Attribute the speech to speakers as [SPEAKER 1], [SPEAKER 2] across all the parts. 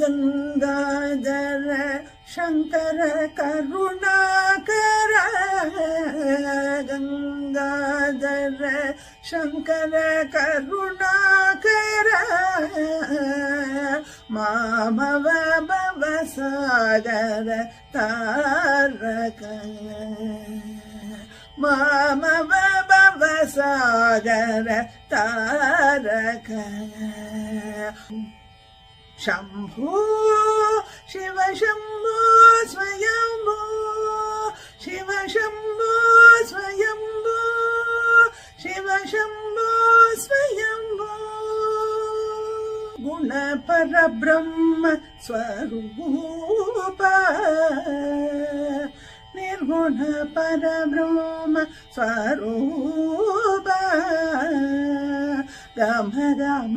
[SPEAKER 1] गङ्गाधर शङ्कर करुणाकर गङ्गाधर शंकर करुणाकर मामव भव सागर तारक मामव भव सागर तारक। శంభో శివ శంభో స్వయంభో శివ శంభో స్వయంభో శివ శంభో స్వయంభో గుణ పరబ్రహ్మ స్వరూప నిర్గుణ పరబ్రహ్మ స్వరూప రామ రామ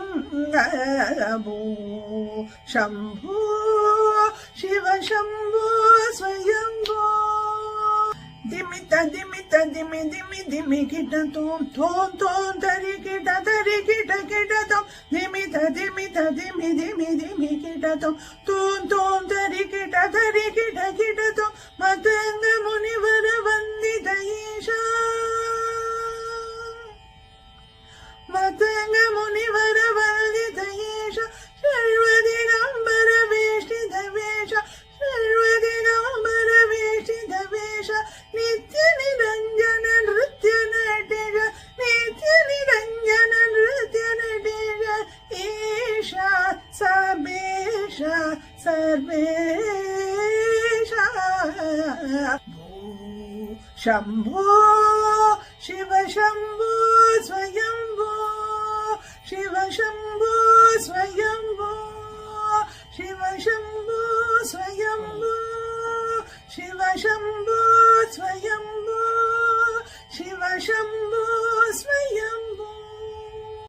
[SPEAKER 1] അക്ഷയലിംഗഭൂ ശംഭൂ ശിവശംഭൂ സ്വയംഭൂ ದಿಮಿತ ದಿಮಿತ ದಿಮಿ ದಿಮಿ ದಿಮಿ ಗಿಡ ತೋಂ ತೋಂ ತೋಂ ತರಿ ಗಿಡ ತರಿ ಗಿಡ ಗಿಡ ತೋಂ ದಿಮಿತ ದಿಮಿತ ದಿಮಿ ದಿಮಿ ದಿಮಿ ಗಿಡ ತೋಂ ತೋಂ ತೋಂ ತರಿ ಗಿಡ ತರಿ ಗಿಡ सर्वेश शम्भो शिव शम्भो स्वयम्